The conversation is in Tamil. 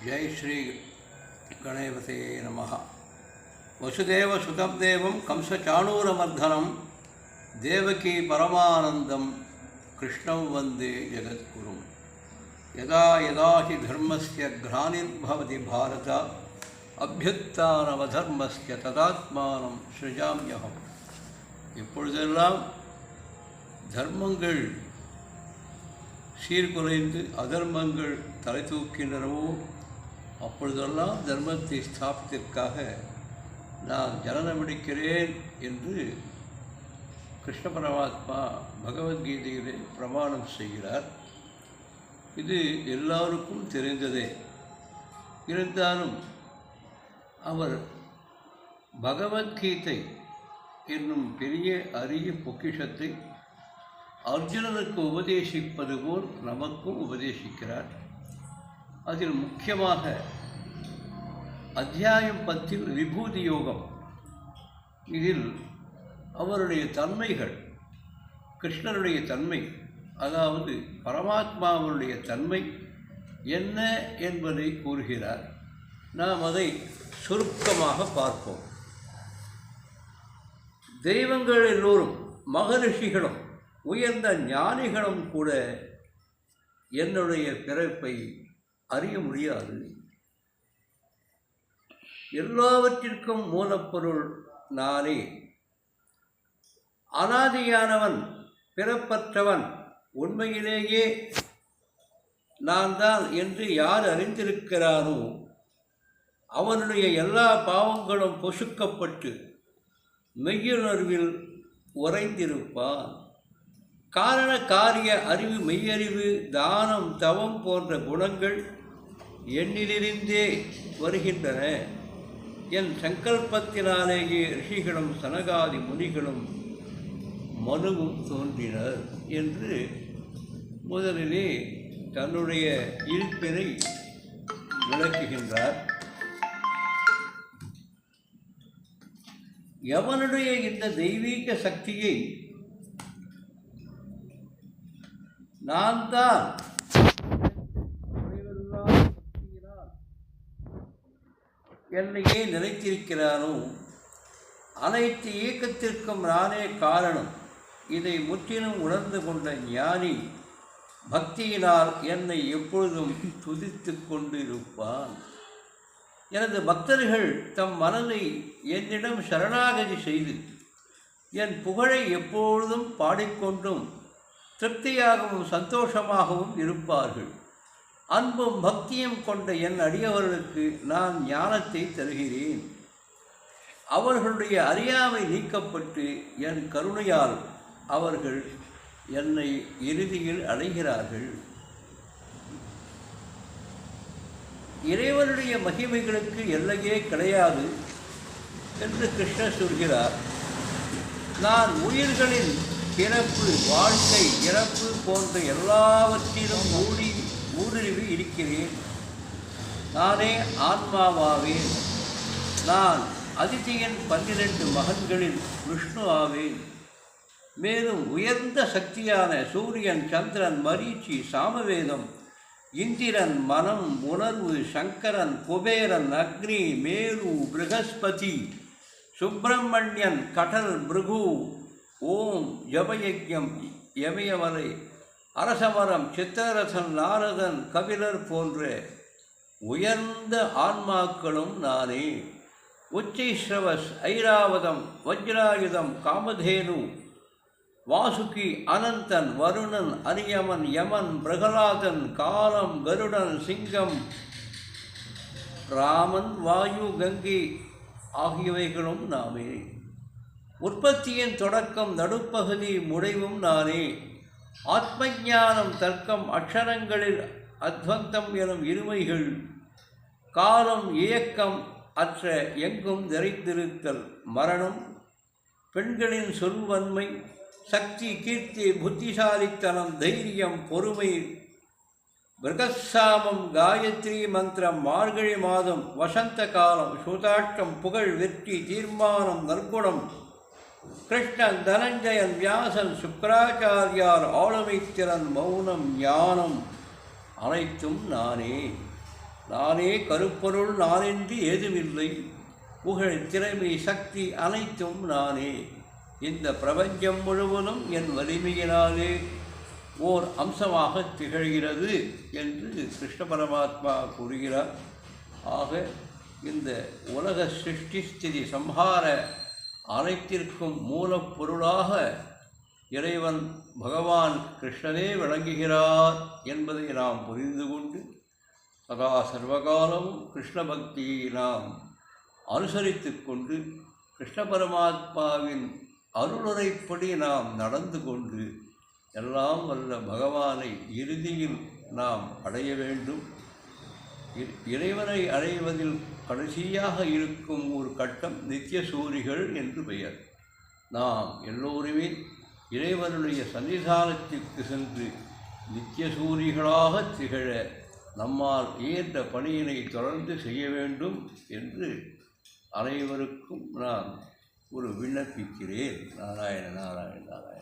ஜெய் ஸ்ரீ கணேபதே நம வசுதேவ சுதம் தேவம் கம்சச்சாணூரமர்தனம் தேவகி பரமானந்தம் கிருஷ்ணம் வந்தே ஜெகத்குரும் யதா யதா ஹி தர்மஸ்ய கிரானிர்பவதி பாரத அபியுத்தானவதர்மஸ்ய ததாத்மானம் ஸ்ரீஜாமியகம் எப்பொழுதெல்லாம் தர்மங்கள் சீர்குலைந்து அதர்மங்கள் தலை தூக்கின்றனவோ அப்பொழுதெல்லாம் தர்மத்தை ஸ்தாபித்திற்காக நான் ஜனனம் எடுக்கிறேன் என்று கிருஷ்ண பரமாத்மா பகவத்கீதையிலே பிரமாணம் செய்கிறார். இது எல்லாருக்கும் தெரிந்ததே. இருந்தாலும் அவர் பகவத்கீதை என்னும் பெரிய அரிய பொக்கிஷத்தை அர்ஜுனனுக்கு உபதேசிப்பது போல் நமக்கும் உபதேசிக்கிறார். அதில் முக்கியமாக அத்தியாயம் பத்தில் விபூதி யோகம் இதில் அவருடைய தன்மைகள் கிருஷ்ணருடைய தன்மை அதாவது பரமாத்மாவுடைய தன்மை என்ன என்பதை கூறுகிறார். நாம் அதை சுருக்கமாக பார்ப்போம். தெய்வங்கள் எல்லோரும் மகரிஷிகளும் உயர்ந்த ஞானிகளும் கூட என்னுடைய பிறப்பை அறிய முடியாது. எல்லாவற்றிற்கும் மூலப்பொருள் நானே. அனாதியானவன் பிறப்பற்றவன் உண்மையிலேயே நான் தான் என்று யார் அறிந்திருக்கிறானோ அவனுடைய எல்லா பாவங்களும் பொசுக்கப்பட்டு மெய்யுணர்வில் உறைந்திருப்பான். காரண காரிய அறிவு மெய்யறிவு தானம் தவம் போன்ற குணங்கள் என்னிலிருந்தே வருகின்றன. என் சங்கல்பத்தினாலேயே ரிஷிகளும் சனகாதி முனிகளும் மனுவும் தோன்றினர் என்று முதலிலே தன்னுடைய இருப்பினை விளக்குகின்றார். எவனுடைய இந்த தெய்வீக சக்தியை நான் தான் என்னையே நிலைத்திருக்கிறானோ அனைத்து இயக்கத்திற்கும் நானே காரணம். இதை முற்றிலும் உணர்ந்து கொண்ட ஞானி பக்தியினால் என்னை எப்பொழுதும் துதித்து கொண்டு இருப்பான் எனது பக்தர்கள் தம் மனதை என்னிடம் சரணாகதி செய்து என் புகழை எப்பொழுதும் பாடிக்கொண்டும் திருப்தியாகவும் சந்தோஷமாகவும் இருப்பார்கள். அன்பும் பக்தியும் கொண்ட என் அடியவர்களுக்கு நான் ஞானத்தை தருகிறேன். அவர்களுடைய அறியாமை நீக்கப்பட்டு என் கருணையால் அவர்கள் என்னை இறுதியில் அடைகிறார்கள். இறைவனுடைய மகிமைகளுக்கு எல்லையே கிடையாது என்று கிருஷ்ணர் சொல்கிறார். நான் உயிர்களின் பிறப்பு வாழ்க்கை இறப்பு போன்ற எல்லாவற்றிலும் மூடி ஊடுருவி இருக்கிறேன். நானே ஆன்மாவாவேன் நான் அதிதியின் பன்னிரண்டு மகன்களில் விஷ்ணு ஆவேன். மேலும் உயர்ந்த சக்தியான சூரியன் சந்திரன் மரீச்சி சாமவேதம் இந்திரன் மனம் உணர்வு சங்கரன் குபேரன் அக்னி மேரு பிருகஸ்பதி சுப்பிரமணியன் கடல் பிருகு ஓம் யமயஜம் யமயவரை அரசமரம் சித்தரசன் நாரதன் கபிலர் போன்ற உயர்ந்த ஆன்மாக்களும் நானே. உச்சைஸ்ரவஸ் ஐராவதம் வஜ்ராயுதம் காமதேனு வாசுகி அனந்தன் வருணன் அரியமன் யமன் பிரகலாதன் காலம் கருடன் சிங்கம் ராமன் வாயு கங்கை ஆகியவைகளும் நாமே. உற்பத்தியின் தொடக்கம் நடுப்பகுதி முடிவும் நானே. ஆத்மஞானம் தர்க்கம் அக்ஷரங்களில் அத்வந்தம் எனும் இருமைகள் காலம் இயக்கம் அற்ற எங்கும் நிறைந்திருத்தல் மரணம் பெண்களின் சொல்வன்மை சக்தி கீர்த்தி புத்திசாலித்தனம் தைரியம் பொறுமை மிருகசாமம் காயத்ரி மந்திரம் மார்கழி மாதம் வசந்த காலம் சூதாட்டம் புகழ் வெற்றி தீர்மானம் நற்குணம் கிருஷ்ணன் தனஞ்சயன் வியாசன் சுக்கராச்சாரியார் ஆளுமைத்திறன் மௌனம் ஞானம் அனைத்தும் நானே. நானே கருப்பொருள் நானின்றி ஏதுமில்லை. புகழ் திறமை சக்தி அனைத்தும் நானே. இந்த பிரபஞ்சம் முழுவதும் என் வலிமையினாலே ஓர் அம்சமாக திகழ்கிறது என்று கிருஷ்ண பரமாத்மா கூறுகிறார். ஆக இந்த உலக சிருஷ்டி ஸ்திதி சம்ஹார அனைத்திற்கும் மூலப்பொருளாக இறைவன் பகவான் கிருஷ்ணனே விளங்குகிறார் என்பதை நாம் புரிந்து கொண்டு சதா சர்வகாலமும் கிருஷ்ண பக்தியை நாம் அனுசரித்து கொண்டு கிருஷ்ண பரமாத்மாவின் அருளுரைப்படி நாம் நடந்து கொண்டு எல்லாம் வல்ல பகவானை இறுதியில் நாம் அடைய வேண்டும். இறைவனை அடைவதில் கடைசியாக இருக்கும் ஒரு கட்டம் நித்திய சூரிகள் என்று பெயர். நாம் எல்லோருமே இறைவனுடைய சன்னிதானத்திற்கு சென்று நித்திய சூரிகளாக திகழ நம்மால் இயன்ற பணியினை தொடர்ந்து செய்ய வேண்டும் என்று அனைவருக்கும் நான் ஒரு விண்ணப்பிக்கிறேன். நாராயண நாராயண நாராயண.